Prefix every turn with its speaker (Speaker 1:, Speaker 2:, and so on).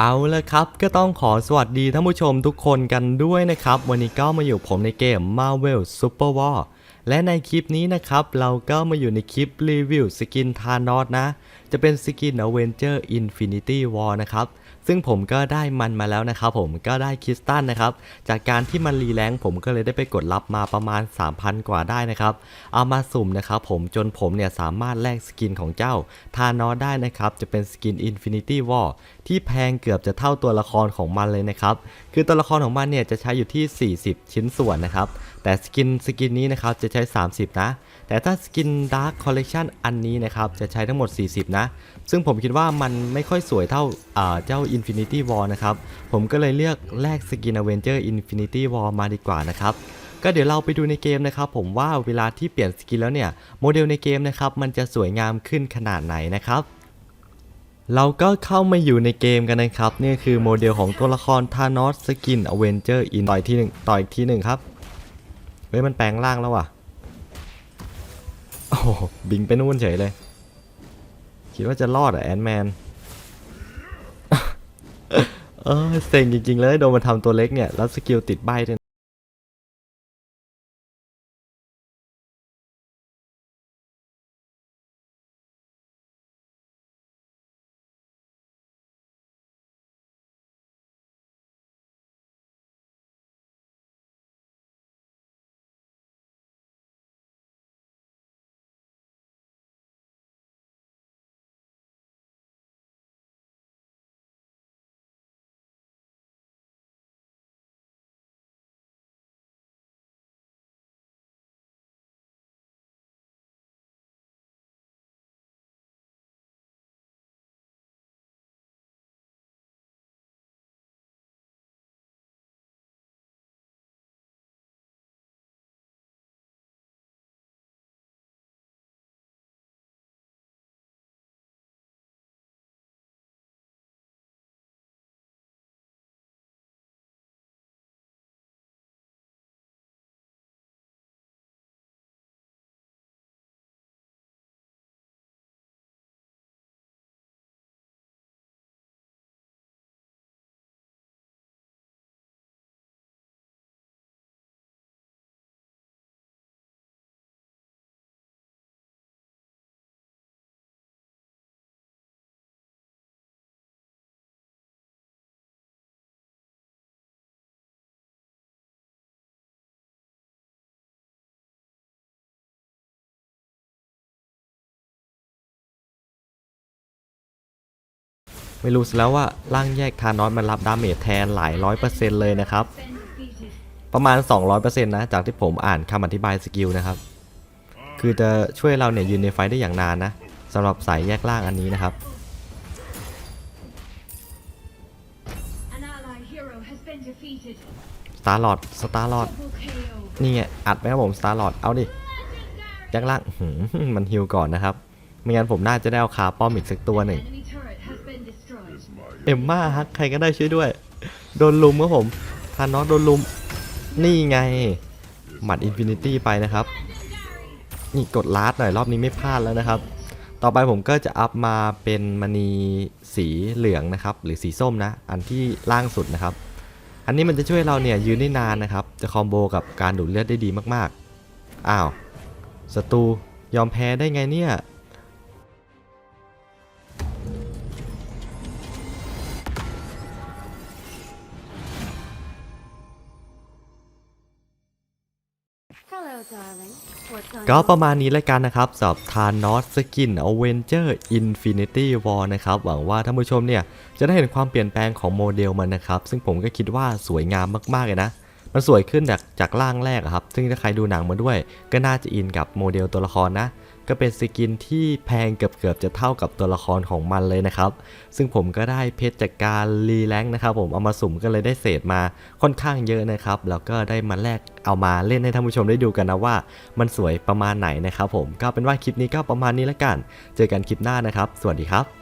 Speaker 1: เอาละครับก็ต้องขอสวัสดีท่านผู้ชมทุกคนกันด้วยนะครับ วันนี้ก็มาอยู่ผมในเกม Marvel Super War และในคลิปนี้นะครับ เราก็มาอยู่ในคลิปรีวิวสกินทานอสนะ จะเป็นสกิน Avenger Infinity War นะครับ ซึ่งผมก็ได้มันมาแล้วนะครับผมก็ได้คริสตัลนะครับ จากการที่มันรีแรงค์ผมก็เลยได้ไปกดรับมาประมาณ 3,000 กว่าได้นะครับ เอามาสุ่มนะครับผมจนผมเนี่ยสามารถแลกสกินของเจ้าทานอสได้นะครับ จะเป็นสกิน Infinity War ที่แพงเกือบจะเท่าตัวละครของมันเลยนะครับ คือตัวละครของมันเนี่ยจะใช้อยู่ที่ 40 ชิ้นส่วนนะครับ แต่สกินสกินนี้นะครับจะใช้ 30 นะ แต่ถ้าสกิน Dark Collection อันนี้นะครับจะใช้ทั้งหมด 40 นะ ซึ่งผมคิดว่ามันไม่ค่อยสวยเท่าอ่าเจ้า Infinity War นะครับ ผมก็เลยเลือกแลกสกิน Avenger Infinity War มาดีกว่านะครับ ก็เดี๋ยวเราไปดูในเกมนะครับ ผมว่าเวลาที่เปลี่ยนสกินแล้วเนี่ย โมเดลในเกมนะครับ มันจะสวยงามขึ้นขนาดไหนนะครับเราก็เข้ามาอยู่ในเกมกันนะครับ นี่คือโมเดลของตัวละครทานอสสกินอเวนเจอร์อินต่อยทีหนึ่งต่ออีกทีหนึ่งครับ เฮ้ย มันแปลงร่างแล้วว่ะ โอ้บิงไปนู่นเฉยเลย คิดว่าจะรอดอะแอนแมน เออเซ็งจริงๆเลยโดนมันทำตัวเล็กเนี่ย แล้วสกิลติดใบด้วยนะ ไม่รู้สิแล้วว่าร่างแยกทานอสมันรับดาเมจแทนหลายร้อยเปอร์เซ็นต์เลยนะครับ ประมาณ 200%นะจากที่ผมอ่านคำอธิบายสกิลนะครับ คือจะช่วยเราเนี่ยยืนในไฟได้อย่างนานนะสำหรับสายแยกล่างอันนี้นะครับสตาร์ลอดสตาร์ลอดนี่ไงอัดไหมครับผมสตาร์ลอดเอาดิแยกล่างมันฮิวก่อนนะครับ ไม่งั้นผมน่าจะได้เอาคาป้อมอีกสักตัวหนึ่ง เอ็มม่าฮักใครก็ได้ช่วยด้วย โดนลุมครับผมทานอสโดนลุม นี่ไง หมัดอินฟินิตี้ไปนะครับ นี่กดลาดหน่อยรอบนี้ไม่พลาดแล้วนะครับ ต่อไปผมก็จะอัพมาเป็นมณีสีเหลืองนะครับ หรือสีส้มนะ อันที่ล่างสุดนะครับ อันนี้มันจะช่วยเราเนี่ยยืนได้นานนะครับ จะคอมโบกับการดูดเลือดได้ดีมากๆ อ้าวศัตรูยอมแพ้ได้ไงเนี่ย ก็ประมาณนี้แล้วกันนะครับสำหรับทานอสสกินอเวนเจอร์อินฟินิตี้วอลนะครับ หวังว่าท่านผู้ชมเนี่ย จะได้เห็นความเปลี่ยนแปลงของโมเดลมันนะครับ ซึ่งผมก็คิดว่าสวยงามมาก ๆ เลยนะ มันสวยขึ้นจากจากร่างแรกครับ ซึ่งถ้าใครดูหนังมาด้วย ก็น่าจะอินกับโมเดลตัวละครนะ ก็เป็นสกินที่แพงเกือบๆจะเท่ากับตัวละครของมันเลยนะครับ ซึ่งผมก็ได้เพชรจากการรีแลงค์นะครับผมเอามาสุ่มก็เลยได้เศษมาค่อนข้างเยอะนะครับ แล้วก็ได้มาแลกเอามาเล่นให้ท่านผู้ชมได้ดูกันนะว่า มันสวยประมาณไหนนะครับผมก็เป็นว่าคลิปนี้ก็ประมาณนี้แล้วกัน เจอกันคลิปหน้านะครับ สวัสดีครับ